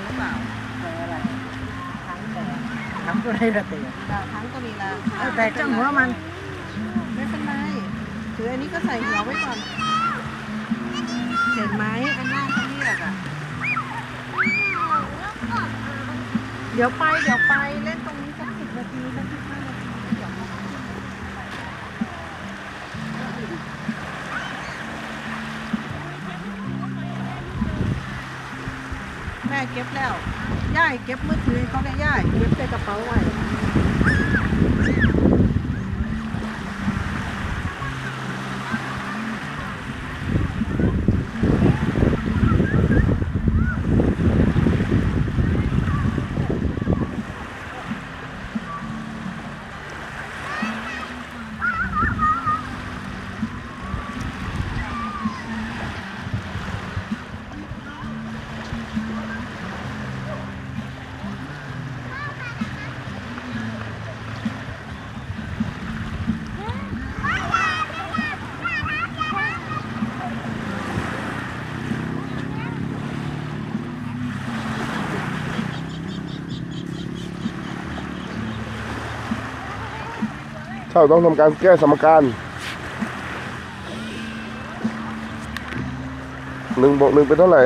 นหรือเปล่าเบออะไรทั้งแต่ทั้งก็ได้ระเตียทั้งก็มีละแต่เจ้าหัวมันไม่เป็นไรถืออันนี้ก็ใส่หัวไว้ก่อน เห็นไหมอันหน้าเขาเรียกอะ เดี๋ยวไปเดี๋ยวไปเล่นตรงนี้สักสิบนาทีสักสิบ แม่เก็บแล้วย่ายเก็บมือถือเขาได้ย่ายเก็บใส่กระเป๋าไว้ เราต้องทำการแก้สมการหนึ่งบวกหนึ่งเป็นเท่าไหร่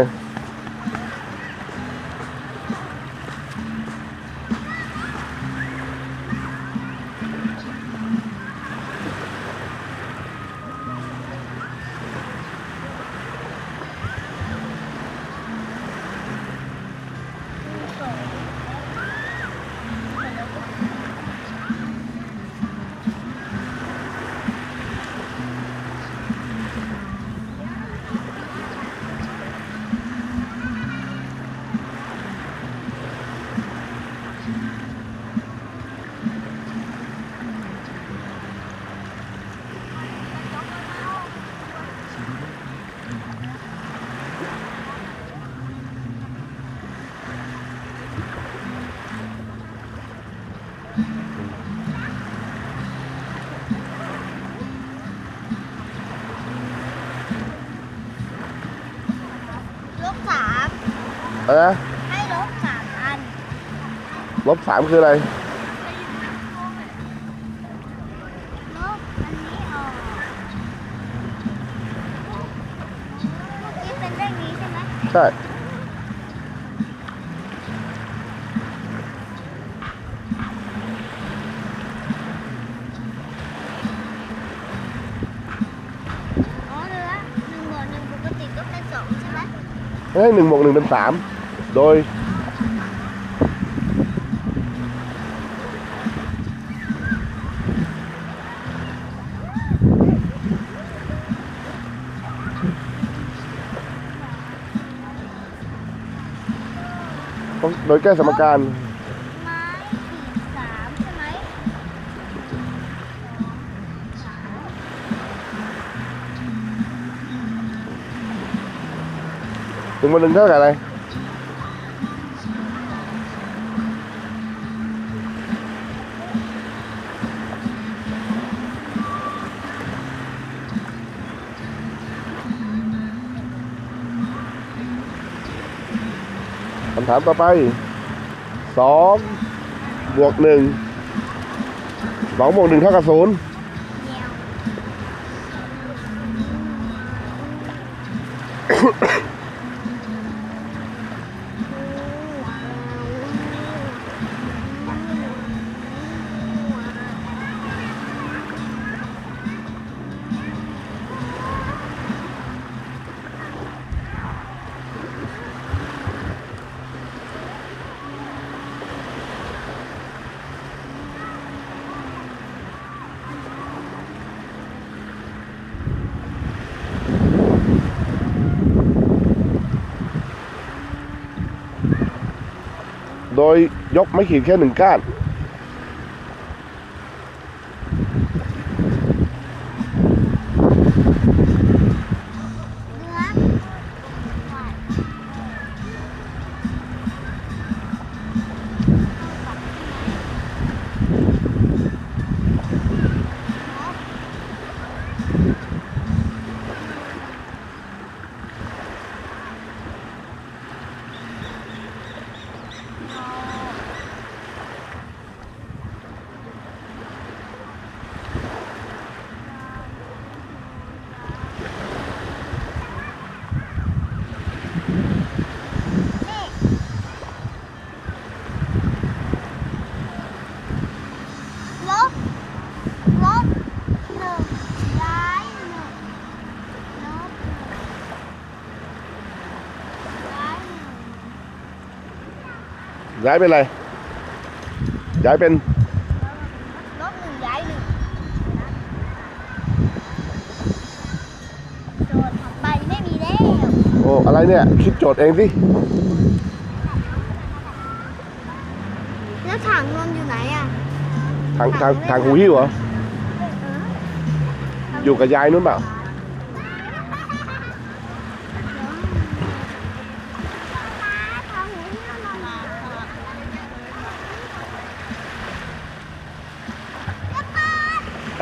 อะไรนะ ให้ลบสามอัน ลบสามคืออะไร ลบอันนี้ออกเมื่อกี้เป็นเลขนี้ใช่ไหม ใช่ อ๋อเหลือหนึ่งบวกหนึ่งปกติก็เป็นสองใช่ไหม ให้หนึ่งบวกหนึ่งเป็นสาม โดยโดยแก้สมกาามต่อไปสองบวกหนึ่งสองบวกหนึ่งเท่ากับศูนย์ โดยยกไม้ขีดแค่หนึ่งก้าน ย้ายเป็นอะไร ย้ายเป็นลบหนึ่งย้ายหนึ่งโจทย์ถัดไปไม่มีแล้วโอ้อะไรเนี่ย คิดโจทย์เองสิแล้วถังนมอยู่ไหนอะทางทางทางหูหิ้วเหรอ อยู่กับยายนู้นเปล่า ถังหูนี่มันมา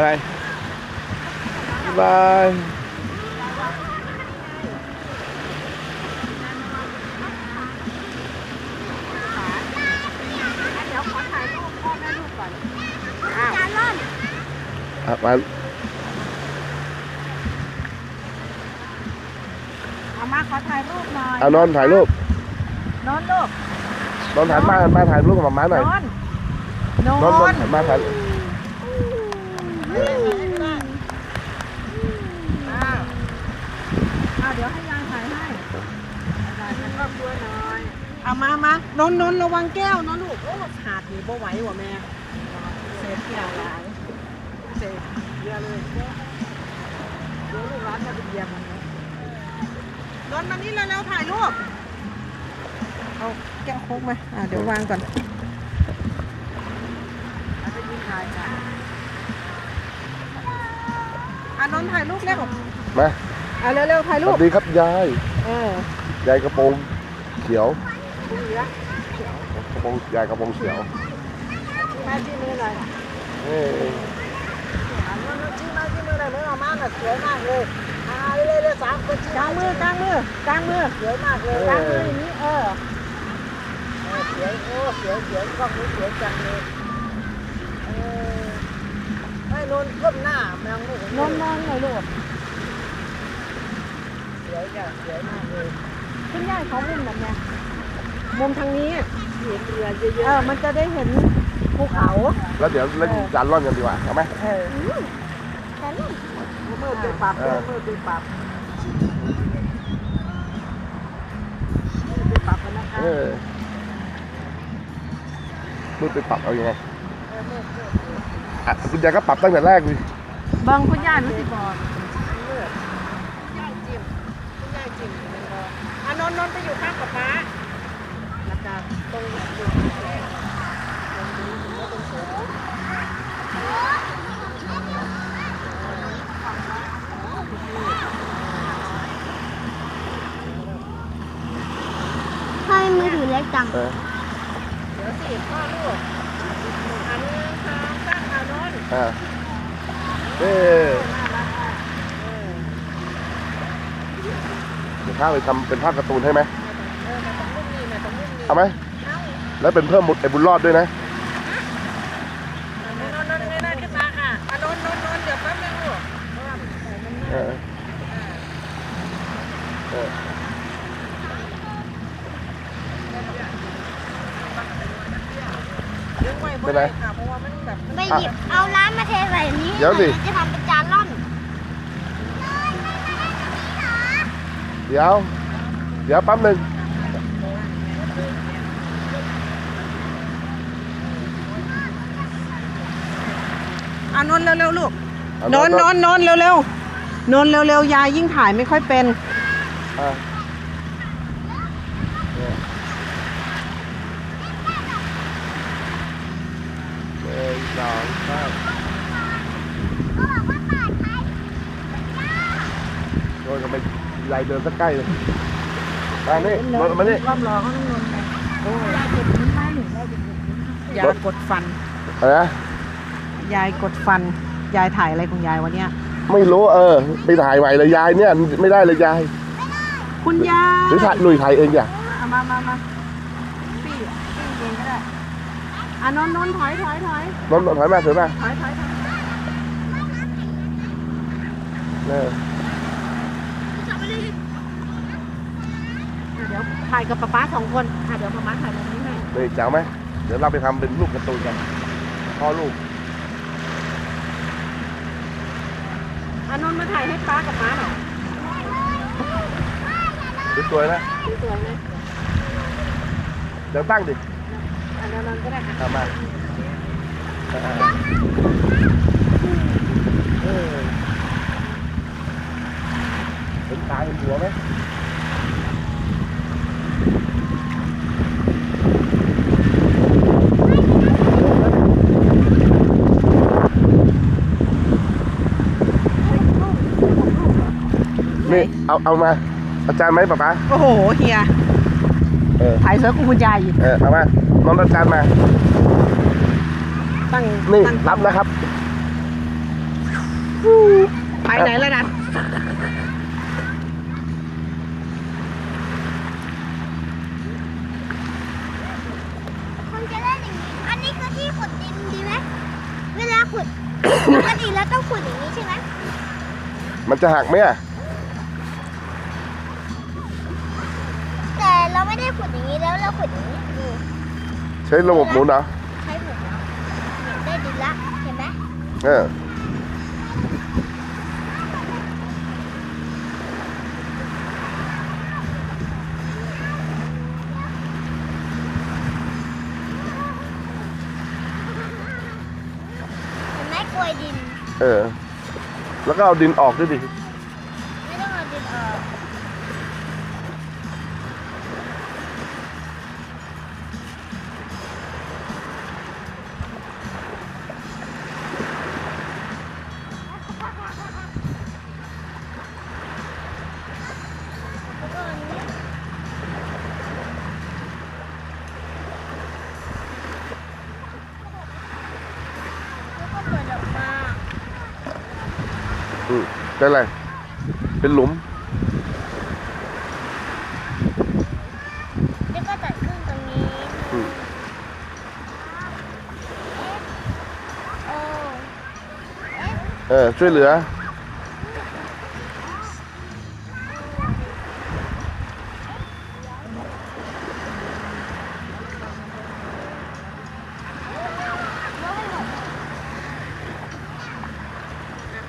อะไรบายเดี๋ยวขอถ่ายรูปพ่อแม่ลูกก่อนจานร่อนอะมาเอามาขอถ่ายรูปหน่อยเอานอนถ่ายรูปนอนลูกนอนถ่ายมามาถ่ายรูปกับหมาม้าหน่อยนอนนนอนนออนนถ่ายมาถ่าย อ้าวอ้าวเดี๋ยวให้ยายถ่ายให้ ยายเป็นครอบครัวหน่อยเอามามานนนนระวังแก้วนะลูกโอ้หาดนี่บ่ไหวว่ะแม่เศษที่หลายหลายเศษเยอะเลยเดี๋ยวลูกร้านจะไปเหยียบมันนะนนมานี่เร็วๆถ่ายรูปเอาแก้วโค้กมาอ่าเดี๋ยววางก่อนเอาไปยิงถ่ายจ้ะอ่านนท์ถ่ายรูปเร็วมาอ่าเร็วๆถ่ายสรูปวัสดีครับยายเออยายกระโปรง เขียวเหลือกระโปรงยายกระโปรงเขียวแม่ที่มือหน่อยเอ้ยอ่านนท์ชี้มาที่มือหน่อยมือออกมาน่ะสวยมากเลยอ่าเร็วๆสาม คนกลางมือกลางมือกลางมือสวยมากเลยกลางมืออย่างนี้เออเออสวยโอ้สวยสวยกล้องนี้สวยจังเลยเออให้นนท์ก้มหน้าแมงลูกนนท์นอนหน่อยลูกสวยจ้ะสวยมากเลยคุณยายเขามุมแบบเนี้ยมุมทางนี้อะเห็นเรือเยอะๆเออ มันจะได้เห็นภูเขา แล้วเดี๋ยวเล่นจานร่อนกันดีกว่าเอาไหมเออแต่ลูกมือไปปรับเออมือไปปรับมือไปปรับกันนะคะเออมือไปปรับเอายังไงอะคุณยายก็ปรับตั้งแต่แรกเลยเบิ้งคุณยายรู้สิบอกคุณยายจิ้มคุณยายจิ้มเป็นบออะ นนท์นนท์ไปอยู่ข้างกับม้าแล้วก็ตรงอยู่ตรงแขนตรงนี้แล้วตรงสูงทำไมมือถือเล็กจังเออเดี๋ยวสิพ่อลูกอันหนึงสองสามเอานนท์อ่าเออ น่ารักมากเออ เดี๋ยวข้าไปทำเป็นภาพการ์ตูนให้ไหมเออมาตรงมุมนี้มาตรงมุมนี้เอาไหมเอาแล้วเป็นเพิ่มบุญไอ้บุญรอดด้วยนะนนท์นนท์เงยหน้าขึ้นมาค่ะอะนนท์นนท์นนท์เดี๋ยวแป๊บนึงลูกเพราะว่าใส่มันเอง่ายอเออดึงไว้บ่ได้ค่ะเพราะว่ามันแบบมันไปหยิบเอาน้ำมาเทใส่นี้เดี๋ยวสิ จะทำเป็นจานร่อน เดี๋ยว เดี๋ยวแปั๊มหนึ่งอะนนท์เร็วๆลูกเอานนท์นนท์นนท์เร็วๆนนท์เร็วๆยายยิ่งถ่ายไม่ค่อยเป็น อะเนี่ยหนึ่งสองสามโดนทำไม ยายเดินสักใกล้เลยมานี่รถมานี่ความรอเขาต้องนนท์ไงยายกดนิ้วให้ยายกดฟันอะไรนะยายกดฟัน ยายถ่ายอะไรของยายวะเนี่ย ไม่รู้เออ ไปถ่ายใหม่เลยยายเนี่ยไม่ได้เลยยาย คุณยายหรือถ่ายหนุ่ยถ่ายเองจ้ะเอามามามาปี้ปี้เองก็ได้อะนนท์นนท์ถอยถอยถอยนอนท์ถอยมาถอยมาถอยถอยถอย เออ เดี๋ยว ถ่ายกับป๊าป๊าสองคนอะเดี๋ยวป๊าป๊าถ่ายตรงนี้ให้เลยจ๋าไหมเดี๋ยวเราไปทำเป็นรูปการ์ตูนกันพ่อลูกอะนนท์มาถ่ายให้ป๊ากับม้าหน่อยสวยๆนะสวยๆนะเดี๋ยวตั้งดิเอันนั้นก็ได้ค่ะเอามาอ่าเออเห็นตาเห็นหัวไหม นี่เอาเอามาอาจารย์ไหมป๊าป๊าโอ้โหเฮียเออถ่ายเสือกูคุณยายอีกเออเอามาน้องอาจารย์มา ตั้งนี่ตั้งรับแล้วครับ ไปไหนแล้วนะคนจะเล่นอย่างนี้ อันนี้คือที่ขุดดินดีไหมเวลาขุดปกติแล้วต้องขุดอย่างนี้ใช่ไหมมันจะหักไหมอะ ขุดอย่างนี้แล้วเราขุดอย่างนี้ดูใช้ระบบหมุนเหรอใช้ขุดแล้วเนี่ยได้ดินละเห็นไหมเออเห็นไหมกลวยดิน เออ แล้วก็เอาดินออกด้วยดิ อันนี้แล้วก็เปิดออกมาอืมเป็นอะไร เป็นหลุม แล้วก็ตัดครึ่งตรงนี้อืมโอ้เอฟเออช่วยเหลือ แล้วไปหมด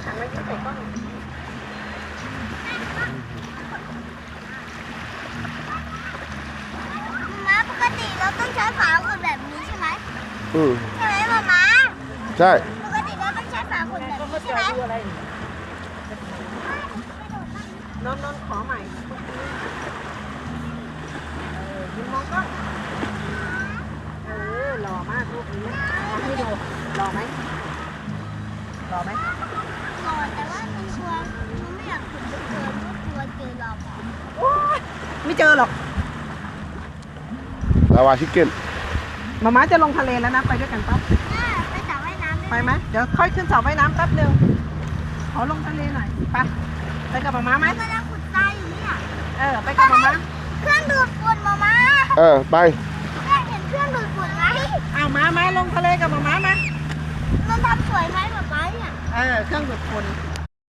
ถังไว้ที่ใส่กล้อง ม้าปกติเราต้องใช้ฝาขุดแบบนี้ใช่ไหม อืมใช่ไหมมาม้าใช่ ปกติเราต้องใช้ฝาขุดแบบก็มานี้เจใช่อไหมดูอะไรนี่นอนนอนขอใหม่เออยิ้มมองกล้องเออหล่อมากรูปนี้เอาให้ดูหล่อไหมหล่อไหมก่อนแต่ว่ามันกลัวมันไม่อยากขุดเกินเพราะกลัวเจอเราอะโอ๊ยไม่เจอหรอก ลาวาชิคเก้น มาม่าจะลงทะเลแล้วนะไปด้วยกันปั๊บแม่ไปสระว่ายน้ำได้ไปไหมเดี๋ยวค่อยขึ้นเสาว่ายน้ำแป๊บนึงขอลงทะเลหน่อยไปไปกับมาม่าไหมกำลังขุดทรายอยู่เนี่ยเออไปกับมาม่าเครื่องดูดฝุ่นมาม้าเออไปแม่เห็นเครื่องดูดฝุ่นไหมเอามามาลงทะเลกับมาม่ามามันทำสวยไหมแบบม้าเนี่ยเออเครื่องดูดฝุ่น